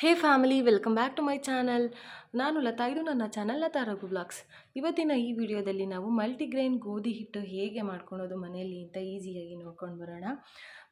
Hey family, welcome back to my channel. ನಾನು ಲತಾ, ಇದು ನನ್ನ ಚಾನಲ್ ಲತಾ ರಘು ಬ್ಲಾಗ್ಸ್. ಇವತ್ತಿನ ಈ ವಿಡಿಯೋದಲ್ಲಿ ನಾವು ಮಲ್ಟಿಗ್ರೇನ್ ಗೋಧಿ ಹಿಟ್ಟು ಹೇಗೆ ಮಾಡ್ಕೊಳೋದು ಮನೆಯಲ್ಲಿ ಅಂತ ಈಸಿಯಾಗಿ ನೋಡ್ಕೊಂಡು ಬರೋಣ.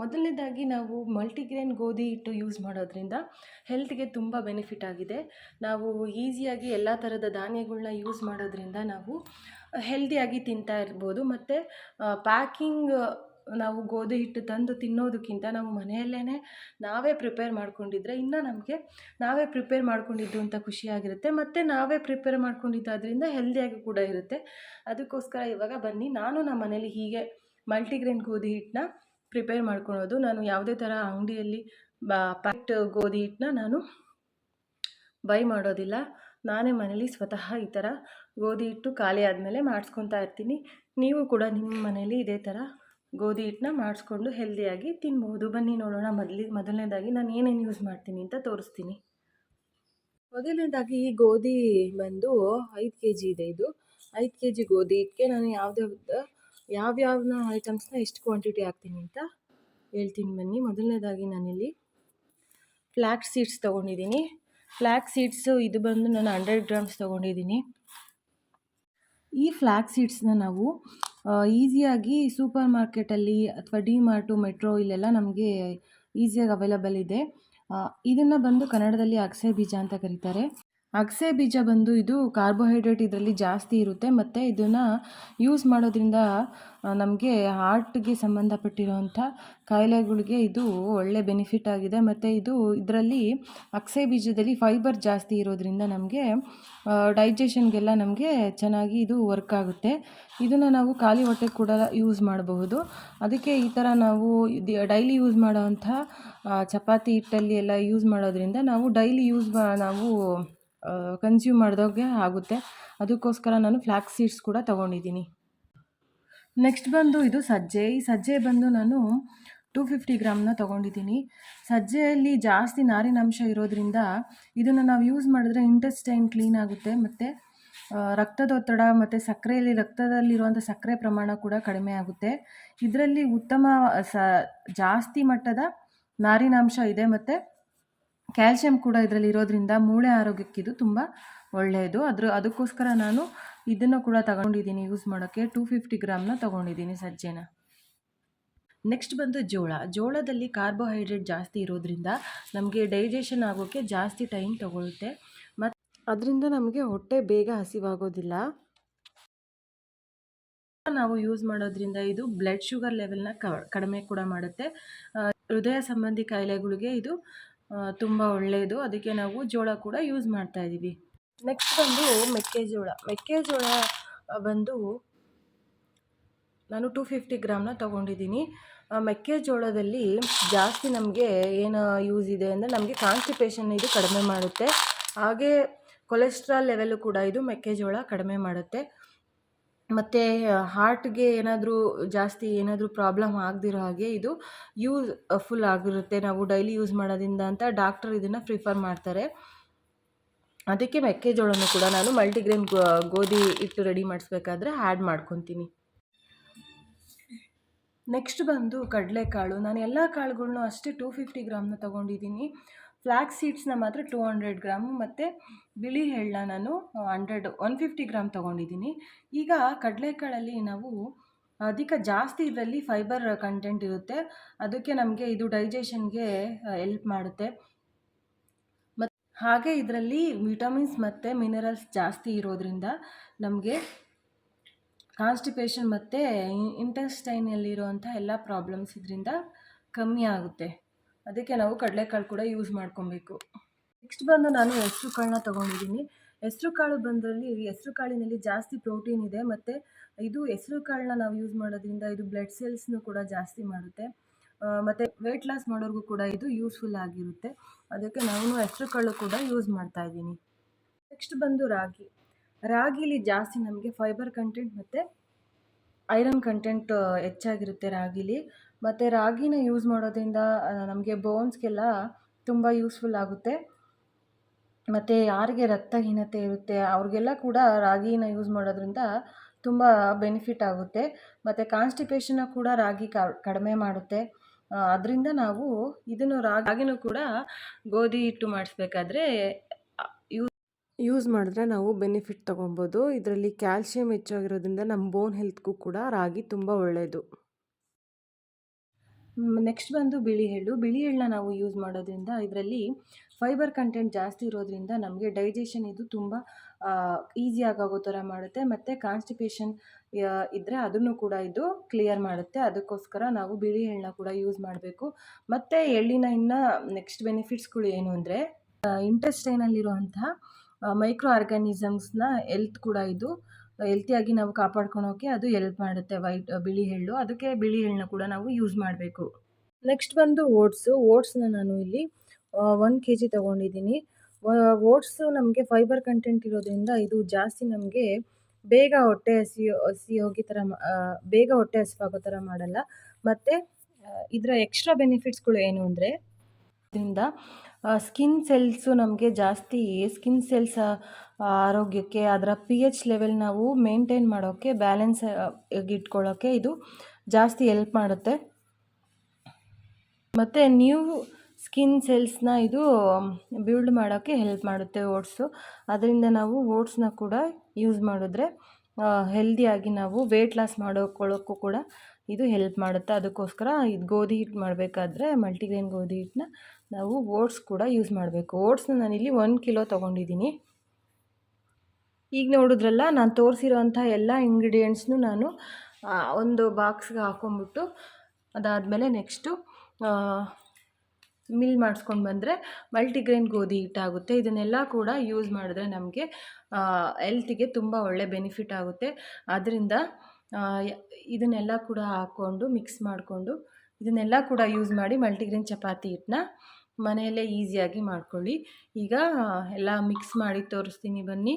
ಮೊದಲನೇದಾಗಿ ನಾವು ಮಲ್ಟಿಗ್ರೈನ್ ಗೋಧಿ ಹಿಟ್ಟು ಯೂಸ್ ಮಾಡೋದ್ರಿಂದ ಹೆಲ್ತ್ಗೆ ತುಂಬ ಬೆನಿಫಿಟ್ ಆಗಿದೆ. ನಾವು ಈಸಿಯಾಗಿ ಎಲ್ಲ ಥರದ ಧಾನ್ಯಗಳನ್ನ ಯೂಸ್ ಮಾಡೋದ್ರಿಂದ ನಾವು ಹೆಲ್ದಿಯಾಗಿ ತಿಂತಾ ಇರ್ಬೋದು. ಮತ್ತು ಪ್ಯಾಕಿಂಗ್ ನಾವು ಗೋಧಿ ಹಿಟ್ಟು ತಂದು ತಿನ್ನೋದಕ್ಕಿಂತ ನಾವು ಮನೆಯಲ್ಲೇ ನಾವೇ ಪ್ರಿಪೇರ್ ಮಾಡ್ಕೊಂಡಿದ್ರೆ ಇನ್ನೂ ನಮಗೆ ನಾವೇ ಪ್ರಿಪೇರ್ ಮಾಡ್ಕೊಂಡಿದ್ದು ಅಂತ ಖುಷಿಯಾಗಿರುತ್ತೆ ಮತ್ತು ನಾವೇ ಪ್ರಿಪೇರ್ ಮಾಡ್ಕೊಂಡಿದ್ದಾದ್ರಿಂದ ಹೆಲ್ದಿಯಾಗಿ ಕೂಡ ಇರುತ್ತೆ. ಅದಕ್ಕೋಸ್ಕರ ಇವಾಗ ಬನ್ನಿ. ನಾನು ನಮ್ಮ ಮನೇಲಿ ಹೀಗೆ ಮಲ್ಟಿಗ್ರೇನ್ ಗೋಧಿ ಹಿಟ್ಟನ್ನ ಪ್ರಿಪೇರ್ ಮಾಡ್ಕೊಳೋದು. ನಾನು ಯಾವುದೇ ಥರ ಅಂಗಡಿಯಲ್ಲಿ ಬಾ ಪ್ಯಾಕ್ಟ್ ಗೋಧಿ ಹಿಟ್ಟನ್ನ ನಾನು ಬೈ ಮಾಡೋದಿಲ್ಲ. ನಾನೇ ಮನೇಲಿ ಸ್ವತಃ ಈ ಥರ ಗೋಧಿ ಹಿಟ್ಟು ಖಾಲಿ ಆದಮೇಲೆ ಮಾಡಿಸ್ಕೊತಾ ಇರ್ತೀನಿ. ನೀವು ಕೂಡ ನಿಮ್ಮ ಮನೇಲಿ ಇದೇ ಥರ ಗೋಧಿ ಹಿಟ್ಟನ್ನ ಮಾಡಿಸ್ಕೊಂಡು ಹೆಲ್ದಿಯಾಗಿ ತಿನ್ಬೋದು ಬನ್ನಿ ನೋಡೋಣ ಮೊದಲಿ, ಮೊದಲನೇದಾಗಿ ನಾನು ಏನೇನು ಯೂಸ್ ಮಾಡ್ತೀನಿ ಅಂತ ತೋರಿಸ್ತೀನಿ. ಮೊದಲನೇದಾಗಿ ಈ ಗೋಧಿ ಬಂದು ಐದು ಕೆ ಜಿ ಇದೆ ಇದು. ಐದು ಕೆ ಜಿ ಗೋಧಿ ಹಿಟ್ಟಿಗೆ ನಾನು ಯಾವ್ದ್ಯಾವ್ದು ಯಾವ್ಯಾವ ಐಟಮ್ಸ್ನ ಎಷ್ಟು ಕ್ವಾಂಟಿಟಿ ಹಾಕ್ತೀನಿ ಅಂತ ಹೇಳ್ತೀನಿ ಬನ್ನಿ. ಮೊದಲನೇದಾಗಿ ನಾನಿಲ್ಲಿ ಫ್ಲ್ಯಾಕ್ ಸೀಡ್ಸ್ ತೊಗೊಂಡಿದ್ದೀನಿ. ಫ್ಲ್ಯಾಕ್ ಸೀಡ್ಸು ಇದು ಬಂದು ನಾನು ಹಂಡ್ರೆಡ್ ಗ್ರಾಮ್ಸ್ ತೊಗೊಂಡಿದ್ದೀನಿ. ಈ ಫ್ಲ್ಯಾಕ್ ಸೀಡ್ಸ್ನ ನಾವು ಈಸಿಯಾಗಿ ಸೂಪರ್ ಮಾರ್ಕೆಟಲ್ಲಿ ಅಥವಾ ಡಿ ಮಾರ್ಟು ಮೆಟ್ರೋ ಇಲ್ಲೆಲ್ಲ ನಮಗೆ ಈಸಿಯಾಗಿ ಅವೈಲಬಲ್ ಇದೆ. ಇದನ್ನು ಬಂದು ಕನ್ನಡದಲ್ಲಿ ಅಗಸೆ ಬೀಜ ಅಂತ ಕರೀತಾರೆ. ಅಗಸೆ ಬೀಜ ಬಂದು ಇದು ಕಾರ್ಬೋಹೈಡ್ರೇಟ್ ಇದರಲ್ಲಿ ಜಾಸ್ತಿ ಇರುತ್ತೆ, ಮತ್ತು ಇದನ್ನು ಯೂಸ್ ಮಾಡೋದ್ರಿಂದ ನಮಗೆ ಹಾರ್ಟ್ಗೆ ಸಂಬಂಧಪಟ್ಟಿರೋವಂಥ ಕಾಯಿಲೆಗಳಿಗೆ ಇದು ಒಳ್ಳೆ ಬೆನಿಫಿಟ್ ಆಗಿದೆ. ಮತ್ತು ಇದು ಇದರಲ್ಲಿ ಅಗಸೆ ಬೀಜದಲ್ಲಿ ಫೈಬರ್ ಜಾಸ್ತಿ ಇರೋದ್ರಿಂದ ನಮಗೆ ಡೈಜೆಷನ್ಗೆಲ್ಲ ನಮಗೆ ಚೆನ್ನಾಗಿ ಇದು ವರ್ಕ್ ಆಗುತ್ತೆ. ಇದನ್ನು ನಾವು ಖಾಲಿ ಹೊಟ್ಟೆ ಕೂಡ ಯೂಸ್ ಮಾಡಬಹುದು. ಅದಕ್ಕೆ ಈ ಥರ ನಾವು ಡೈಲಿ ಯೂಸ್ ಮಾಡೋವಂಥ ಚಪಾತಿ ಹಿಟ್ಟಲ್ಲಿ ಎಲ್ಲ ಯೂಸ್ ಮಾಡೋದ್ರಿಂದ ನಾವು ಡೈಲಿ ಯೂಸ್ ನಾವು ಕನ್ಸ್ಯೂಮ್ ಮಾಡಿದಾಗೆ ಆಗುತ್ತೆ. ಅದಕ್ಕೋಸ್ಕರ ನಾನು ಫ್ಲ್ಯಾಕ್ಸ್ ಸೀಡ್ಸ್ ಕೂಡ ತೊಗೊಂಡಿದ್ದೀನಿ. ನೆಕ್ಸ್ಟ್ ಬಂದು ಇದು ಸಜ್ಜೆ. ಈ ಸಜ್ಜೆ ಬಂದು ನಾನು ಟೂ ಫಿಫ್ಟಿ ಗ್ರಾಮ್ನ ತೊಗೊಂಡಿದ್ದೀನಿ. ಸಜ್ಜೆಯಲ್ಲಿ ಜಾಸ್ತಿ ನಾರಿನಾಂಶ ಇರೋದ್ರಿಂದ ಇದನ್ನು ನಾವು ಯೂಸ್ ಮಾಡಿದ್ರೆ ಇಂಟೆಸ್ಟೈನ್ ಕ್ಲೀನ್ ಆಗುತ್ತೆ ಮತ್ತು ರಕ್ತದೊತ್ತಡ ಮತ್ತು ಸಕ್ಕರೆಯಲ್ಲಿ ರಕ್ತದಲ್ಲಿರುವಂಥ ಸಕ್ಕರೆ ಪ್ರಮಾಣ ಕೂಡ ಕಡಿಮೆ ಆಗುತ್ತೆ. ಇದರಲ್ಲಿ ಉತ್ತಮ, ಸ, ಜಾಸ್ತಿ ಮಟ್ಟದ ನಾರಿನಾಂಶ ಇದೆ ಮತ್ತು ಕ್ಯಾಲ್ಶಿಯಂ ಕೂಡ ಇದರಲ್ಲಿ ಇರೋದ್ರಿಂದ ಮೂಳೆ ಆರೋಗ್ಯಕ್ಕಿದು ತುಂಬ ಒಳ್ಳೆಯದು. ಅದ್ರ, ಅದಕ್ಕೋಸ್ಕರ ನಾನು ಇದನ್ನು ಕೂಡ ತಗೊಂಡಿದ್ದೀನಿ ಯೂಸ್ ಮಾಡೋಕ್ಕೆ ಟೂ ಫಿಫ್ಟಿ ಗ್ರಾಮ್ನ ತಗೊಂಡಿದ್ದೀನಿ ಸಜ್ಜೆನ. ನೆಕ್ಸ್ಟ್ ಬಂದು ಜೋಳ. ಜೋಳದಲ್ಲಿ ಕಾರ್ಬೋಹೈಡ್ರೇಟ್ ಜಾಸ್ತಿ ಇರೋದ್ರಿಂದ ನಮಗೆ ಡೈಜೆಷನ್ ಆಗೋಕ್ಕೆ ಜಾಸ್ತಿ ಟೈಮ್ ತಗೊಳುತ್ತೆ. ಮತ್ತು ಅದರಿಂದ ನಮಗೆ ಹೊಟ್ಟೆ ಬೇಗ ಹಸಿವಾಗೋದಿಲ್ಲ. ನಾವು ಯೂಸ್ ಮಾಡೋದ್ರಿಂದ ಇದು ಬ್ಲಡ್ ಶುಗರ್ ಲೆವೆಲ್ನ ಕಡಿಮೆ ಕೂಡ ಮಾಡುತ್ತೆ. ಹೃದಯ ಸಂಬಂಧಿ ಕಾಯಿಲೆಗಳಿಗೆ ಇದು ತುಂಬ ಒಳ್ಳೆಯದು ಅದಕ್ಕೆ ನಾವು ಜೋಳ ಕೂಡ ಯೂಸ್ ಮಾಡ್ತಾ ಇದ್ದೀವಿ ನೆಕ್ಸ್ಟ್ ಬಂದು ಮೆಕ್ಕೆಜೋಳ. ಮೆಕ್ಕೆಜೋಳ ಬಂದು ನಾನು ಟೂ ಫಿಫ್ಟಿ ಗ್ರಾಮ್ನ ತೊಗೊಂಡಿದ್ದೀನಿ. ಮೆಕ್ಕೆಜೋಳದಲ್ಲಿ ಜಾಸ್ತಿ ನಮಗೆ ಏನು ಯೂಸ್ ಇದೆ ಅಂದರೆ ನಮಗೆ ಕಾನ್ಸ್ಟಿಪೇಷನ್ ಇದು ಕಡಿಮೆ ಮಾಡುತ್ತೆ. ಹಾಗೆ ಕೊಲೆಸ್ಟ್ರಾಲ್ ಲೆವೆಲ್ಲು ಕೂಡ ಇದು ಮೆಕ್ಕೆಜೋಳ ಕಡಿಮೆ ಮಾಡುತ್ತೆ. ಮತ್ತು ಹಾರ್ಟ್ಗೆ ಏನಾದರೂ ಜಾಸ್ತಿ ಏನಾದರೂ ಪ್ರಾಬ್ಲಮ್ ಆಗದಿರೋ ಹಾಗೆ ಇದು ಯೂಸ್ ಫುಲ್ ಆಗಿರುತ್ತೆ. ನಾವು ಡೈಲಿ ಯೂಸ್ ಮಾಡೋದ್ರಿಂದ ಅಂತ ಡಾಕ್ಟರ್ ಇದನ್ನು ಪ್ರಿಫರ್ ಮಾಡ್ತಾರೆ. ಅದಕ್ಕೆ ಮೆಕ್ಕೆಜೋಳನೂ ಕೂಡ ನಾನು ಮಲ್ಟಿಗ್ರೇನ್ ಗೋಧಿ ಹಿಟ್ಟು ರೆಡಿ ಮಾಡಿಸ್ಬೇಕಾದ್ರೆ ಆ್ಯಡ್ ಮಾಡ್ಕೊತೀನಿ. ನೆಕ್ಸ್ಟ್ ಬಂದು ಕಡಲೆಕಾಳು. ನಾನು ಎಲ್ಲ ಕಾಳುಗಳ್ನೂ ಅಷ್ಟೇ ಟೂ ಫಿಫ್ಟಿ ಗ್ರಾಮ್ನ ತೊಗೊಂಡಿದ್ದೀನಿ. ಫ್ಲ್ಯಾಕ್ಸ್ ಸೀಡ್ಸ್ನ ಮಾತ್ರ ಟೂ ಹಂಡ್ರೆಡ್ ಗ್ರಾಮು ಮತ್ತು ಬಿಳಿ ಎಳ್ಳನ್ನ ನಾನು ಹಂಡ್ರೆಡ್ ಒನ್ ಫಿಫ್ಟಿ ಗ್ರಾಮ್ ತೊಗೊಂಡಿದ್ದೀನಿ. ಈಗ ಕಡಲೆಕಾಳಲ್ಲಿ ನಾವು ಅಧಿಕ ಜಾಸ್ತಿ ಇದರಲ್ಲಿ ಫೈಬರ್ ಕಂಟೆಂಟ್ ಇರುತ್ತೆ. ಅದಕ್ಕೆ ನಮಗೆ ಇದು ಡೈಜೆಷನ್ಗೆ ಎಲ್ಪ್ ಮಾಡುತ್ತೆ. ಮತ್ತು ಹಾಗೆ ಇದರಲ್ಲಿ ವಿಟಮಿನ್ಸ್ ಮತ್ತು ಮಿನರಲ್ಸ್ ಜಾಸ್ತಿ ಇರೋದ್ರಿಂದ ನಮಗೆ ಕಾನ್ಸ್ಟಿಪೇಷನ್ ಮತ್ತು ಇಂಟೆಸ್ಟೈನಲ್ಲಿರುವಂಥ ಎಲ್ಲ ಪ್ರಾಬ್ಲಮ್ಸ್ ಇದರಿಂದ ಕಮ್ಮಿ ಆಗುತ್ತೆ. ಅದಕ್ಕೆ ನಾವು ಕಡಲೆಕಾಳು ಕೂಡ ಯೂಸ್ ಮಾಡ್ಕೊಬೇಕು. ನೆಕ್ಸ್ಟ್ ಬಂದು ನಾನು ಹೆಸರು ಕಾಳನ್ನ ತೊಗೊಂಡಿದ್ದೀನಿ. ಹೆಸರು ಕಾಳು ಬಂದಲ್ಲಿ ಹೆಸ್ರು ಕಾಳಿನಲ್ಲಿ ಜಾಸ್ತಿ ಪ್ರೋಟೀನ್ ಇದೆ ಮತ್ತು ಇದು ಹೆಸ್ರು ಕಾಳನ್ನ ನಾವು ಯೂಸ್ ಮಾಡೋದ್ರಿಂದ ಇದು ಬ್ಲಡ್ ಸೆಲ್ಸ್ನು ಕೂಡ ಜಾಸ್ತಿ ಮಾಡುತ್ತೆ. ಮತ್ತು ವೆಯ್ಟ್ ಲಾಸ್ ಮಾಡೋರಿಗೂ ಕೂಡ ಇದು ಯೂಸ್ಫುಲ್ ಆಗಿರುತ್ತೆ. ಅದಕ್ಕೆ ನಾನು ಹೆಸರು ಕಾಳು ಕೂಡ ಯೂಸ್ ಮಾಡ್ತಾ ಇದ್ದೀನಿ. ನೆಕ್ಸ್ಟ್ ಬಂದು ರಾಗಿ. ರಾಗಿಲಿ ಜಾಸ್ತಿ ನಮಗೆ ಫೈಬರ್ ಕಂಟೆಂಟ್ ಮತ್ತು ಐರನ್ ಕಂಟೆಂಟ್ ಹೆಚ್ಚಾಗಿರುತ್ತೆ ರಾಗಿಲಿ. ಮತ್ತು ರಾಗಿನ ಯೂಸ್ ಮಾಡೋದ್ರಿಂದ ನಮಗೆ ಬೋನ್ಸ್ಗೆಲ್ಲ ತುಂಬ ಯೂಸ್ಫುಲ್ ಆಗುತ್ತೆ. ಮತ್ತು ಯಾರಿಗೆ ರಕ್ತಹೀನತೆ ಇರುತ್ತೆ, ಅವ್ರಿಗೆಲ್ಲ ಕೂಡ ರಾಗಿನ ಯೂಸ್ ಮಾಡೋದ್ರಿಂದ ತುಂಬ ಬೆನಿಫಿಟ್ ಆಗುತ್ತೆ. ಮತ್ತು ಕಾನ್ಸ್ಟಿಪೇಷನ್ನ ಕೂಡ ರಾಗಿ ಕಡಿಮೆ ಮಾಡುತ್ತೆ. ಅದರಿಂದ ನಾವು ಇದನ್ನು ರಾಗಿನೂ ಕೂಡ ಗೋಧಿ ಹಿಟ್ಟು ಮಾಡಿಸ್ಬೇಕಾದ್ರೆ ಯೂಸ್ ಯೂಸ್ ಮಾಡಿದ್ರೆ ನಾವು ಬೆನಿಫಿಟ್ ತೊಗೊಬೋದು. ಇದರಲ್ಲಿ ಕ್ಯಾಲ್ಶಿಯಂ ಹೆಚ್ಚಾಗಿರೋದ್ರಿಂದ ನಮ್ಮ ಬೋನ್ ಹೆಲ್ತ್ಗೂ ಕೂಡ ರಾಗಿ ತುಂಬ ಒಳ್ಳೆಯದು ನೆಕ್ಸ್ಟ್ ಬಂದು ಬಿಳಿ ಎಳ್ಳು. ಬಿಳಿ ಎಳ್ಳನ್ನ ನಾವು ಯೂಸ್ ಮಾಡೋದ್ರಿಂದ ಇದರಲ್ಲಿ ಫೈಬರ್ ಕಂಟೆಂಟ್ ಜಾಸ್ತಿ ಇರೋದ್ರಿಂದ ನಮಗೆ ಡೈಜೆಷನ್ ಇದು ತುಂಬ ಈಸಿಯಾಗಿ ಆಗೋ ಥರ ಮಾಡುತ್ತೆ. ಮತ್ತು ಕಾನ್ಸ್ಟಿಪೇಷನ್ ಇದ್ದರೆ ಅದನ್ನು ಕೂಡ ಇದು ಕ್ಲಿಯರ್ ಮಾಡುತ್ತೆ. ಅದಕ್ಕೋಸ್ಕರ ನಾವು ಬಿಳಿ ಎಳ್ಳನ್ನ ಕೂಡ ಯೂಸ್ ಮಾಡಬೇಕು. ಮತ್ತು ಎಳ್ಳಿನ ಇನ್ನು ನೆಕ್ಸ್ಟ್ ಬೆನಿಫಿಟ್ಸ್ಗಳು ಏನು ಅಂದರೆ ಇಂಟೆಸ್ಟೈನಲ್ಲಿರುವಂತಹ ಮೈಕ್ರೋ ಆರ್ಗ್ಯಾನಿಸಮ್ಸ್ನ ಎಲ್ತ್ ಕೂಡ ಇದು ಹೆಲ್ತಿಯಾಗಿ ನಾವು ಕಾಪಾಡ್ಕೊಳೋಕೆ ಅದು ಹೆಲ್ಪ್ ಮಾಡುತ್ತೆ ವೈಟ್ ಬಿಳಿ ಎಳ್ಳು. ಅದಕ್ಕೆ ಬಿಳಿ ಎಳ್ಳನ್ನ ಕೂಡ ನಾವು ಯೂಸ್ ಮಾಡಬೇಕು. ನೆಕ್ಸ್ಟ್ ಬಂದು ಓಟ್ಸು. ಓಟ್ಸ್ನ ನಾನು ಇಲ್ಲಿ ಒಂದು ಕೆ ಜಿ ತೊಗೊಂಡಿದ್ದೀನಿ ಓಟ್ಸು ನಮಗೆ ಫೈಬರ್ ಕಂಟೆಂಟ್ ಇರೋದ್ರಿಂದ ಇದು ಜಾಸ್ತಿ ನಮಗೆ ಬೇಗ ಹೊಟ್ಟೆ ಹಸಿ ಹಸಿ ಹೋಗಿ ಥರ ಬೇಗ ಹೊಟ್ಟೆ ಹಸಿವಾಗೋ ಥರ ಮಾಡಲ್ಲ. ಮತ್ತು ಇದರ ಎಕ್ಸ್ಟ್ರಾ ಬೆನಿಫಿಟ್ಸ್ಗಳು ಏನು ಅಂದರೆ ಇದರಿಂದ ಸ್ಕಿನ್ ಸೆಲ್ಸು ನಮಗೆ ಜಾಸ್ತಿ ಸ್ಕಿನ್ ಸೆಲ್ಸ್ ಆರೋಗ್ಯಕ್ಕೆ, ಅದರ ಪಿ ಎಚ್ ಲೆವೆಲ್ ನಾವು ಮೇಂಟೈನ್ ಮಾಡೋಕ್ಕೆ ಬ್ಯಾಲೆನ್ಸ್ ಇಟ್ಕೊಳ್ಳೋಕ್ಕೆ ಇದು ಜಾಸ್ತಿ ಎಲ್ಪ್ ಮಾಡುತ್ತೆ. ಮತ್ತು ನ್ಯೂ ಸ್ಕಿನ್ ಸೆಲ್ಸ್ನ ಇದು ಬಿಲ್ಡ್ ಮಾಡೋಕ್ಕೆ ಹೆಲ್ಪ್ ಮಾಡುತ್ತೆ ಓಟ್ಸು ಅದರಿಂದ ನಾವು ಓಟ್ಸ್ನ ಕೂಡ ಯೂಸ್ ಮಾಡಿದ್ರೆ ಹೆಲ್ದಿಯಾಗಿ ನಾವು ವೆಯ್ಟ್ ಲಾಸ್ ಮಾಡೋಕೊಳ್ಳೋಕ್ಕೂ ಕೂಡ ಇದು ಹೆಲ್ಪ್ ಮಾಡುತ್ತೆ. ಅದಕ್ಕೋಸ್ಕರ ಇದು ಗೋಧಿ ಹಿಟ್ಟು ಮಾಡಬೇಕಾದ್ರೆ ಮಲ್ಟಿಗ್ರೇನ್ ಗೋಧಿ ಹಿಟ್ಟನ್ನ ನಾವು ಓಟ್ಸ್ ಕೂಡ ಯೂಸ್ ಮಾಡಬೇಕು. ಓಟ್ಸ್ನ ನಾನಿಲ್ಲಿ ಒನ್ ಕಿಲೋ ತೊಗೊಂಡಿದ್ದೀನಿ. ಈಗ ನೋಡಿದ್ರಲ್ಲ, ನಾನು ತೋರಿಸಿರೋಂಥ ಎಲ್ಲ ಇಂಗ್ರೀಡಿಯೆಂಟ್ಸ್ನು ನಾನು ಒಂದು ಬಾಕ್ಸ್ಗೆ ಹಾಕ್ಕೊಂಬಿಟ್ಟು ಅದಾದಮೇಲೆ ನೆಕ್ಸ್ಟು ಮಿಲ್ ಮಾಡಿಸ್ಕೊಂಡು ಬಂದರೆ ಮಲ್ಟಿಗ್ರೇನ್ ಗೋಧಿ ಹಿಟ್ಟಾಗುತ್ತೆ. ಇದನ್ನೆಲ್ಲ ಕೂಡ ಯೂಸ್ ಮಾಡಿದ್ರೆ ನಮಗೆ ಹೆಲ್ತಿಗೆ ತುಂಬ ಒಳ್ಳೆ ಬೆನಿಫಿಟ್ ಆಗುತ್ತೆ. ಆದ್ದರಿಂದ ಇದನ್ನೆಲ್ಲ ಕೂಡ ಹಾಕ್ಕೊಂಡು ಮಿಕ್ಸ್ ಮಾಡಿಕೊಂಡು ಇದನ್ನೆಲ್ಲ ಕೂಡ ಯೂಸ್ ಮಾಡಿ ಮಲ್ಟಿಗ್ರೇನ್ ಚಪಾತಿ ಹಿಟ್ಟನ್ನ ಮನೆಯಲ್ಲೇ ಈಸಿಯಾಗಿ ಮಾಡ್ಕೊಳ್ಳಿ. ಈಗ ಎಲ್ಲ ಮಿಕ್ಸ್ ಮಾಡಿ ತೋರಿಸ್ತೀನಿ ಬನ್ನಿ.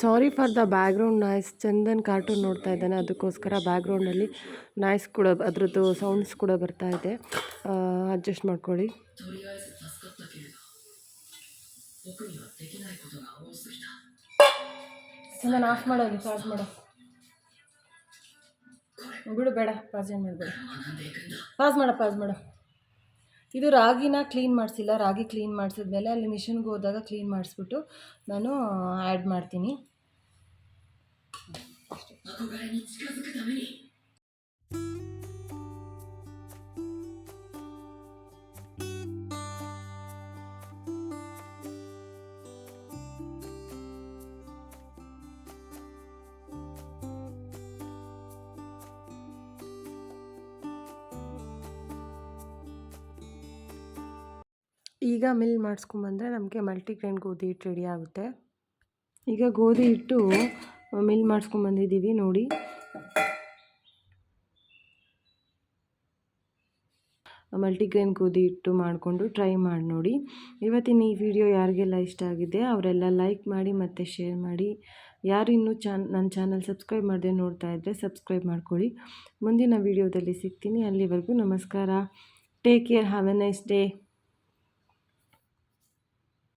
Sorry for the background noise Chandan cartoon ನೋಡ್ತಾ ಇದ್ದಾನೆ. ಅದಕ್ಕೋಸ್ಕರ ಬ್ಯಾಕ್ಗ್ರೌಂಡಲ್ಲಿ ನಾಯ್ಸ್ ಕೂಡ, ಅದರದ್ದು ಸೌಂಡ್ಸ್ ಕೂಡ ಬರ್ತಾ ಇದೆ. ಅಡ್ಜಸ್ಟ್ ಮಾಡ್ಕೊಳ್ಳಿ. ಚಂದನ್ ಆಫ್ ಮಾಡೋದು ಚಾರ್ಜ್ ಮಾಡೋ. ಬಿಡು ಬೇಡ ಪಾಸ್ ಮಾಡಬೇಡ. ಪಾಸ್ ಮಾಡೋ ಪಾಸ್ ಮಾಡ. ಇದು ರಾಗಿನ ಕ್ಲೀನ್ ಮಾಡಿಸಿಲ್ಲ. ರಾಗಿ ಕ್ಲೀನ್ ಮಾಡಿಸಿದ್ಮೇಲೆ ಅಲ್ಲಿ ಮಿಷಿನ್ಗೆ ಹೋದಾಗ ಕ್ಲೀನ್ ಮಾಡಿಸ್ಬಿಟ್ಟು ನಾನು ಆ್ಯಡ್ ಮಾಡ್ತೀನಿ. ಈಗ ಮಿಲ್ ಮಾಡಿಸ್ಕೊಂಬಂದ್ರೆ ನಮಗೆ ಮಲ್ಟಿಗ್ರೇನ್ ಗೋಧಿ ಹಿಟ್ಟು ರೆಡಿ ಆಗುತ್ತೆ. ಈಗ ಗೋಧಿ ಹಿಟ್ಟು ಮಿಲ್ ಮಾಡಿಸ್ಕೊಂಬಂದಿದ್ದೀವಿ ನೋಡಿ. ಮಲ್ಟಿಗ್ರೇನ್ ಗೋಧಿ ಹಿಟ್ಟು ಮಾಡಿಕೊಂಡು ಟ್ರೈ ಮಾಡಿ ನೋಡಿ. ಇವತ್ತಿನ ಈ ವಿಡಿಯೋ ಯಾರಿಗೆಲ್ಲ ಇಷ್ಟ ಆಗಿದೆ ಅವರೆಲ್ಲ ಲೈಕ್ ಮಾಡಿ ಮತ್ತು ಶೇರ್ ಮಾಡಿ. ಯಾರು ಇನ್ನೂ ಚಾನ್, ನನ್ನ ಚಾನಲ್ ಸಬ್ಸ್ಕ್ರೈಬ್ ಮಾಡದೆ ನೋಡ್ತಾ ಇದ್ದರೆ ಸಬ್ಸ್ಕ್ರೈಬ್ ಮಾಡ್ಕೊಳ್ಳಿ. ಮುಂದಿನ ವಿಡಿಯೋದಲ್ಲಿ ಸಿಗ್ತೀನಿ. ಅಲ್ಲಿವರೆಗೂ ನಮಸ್ಕಾರ. Take care have a nice day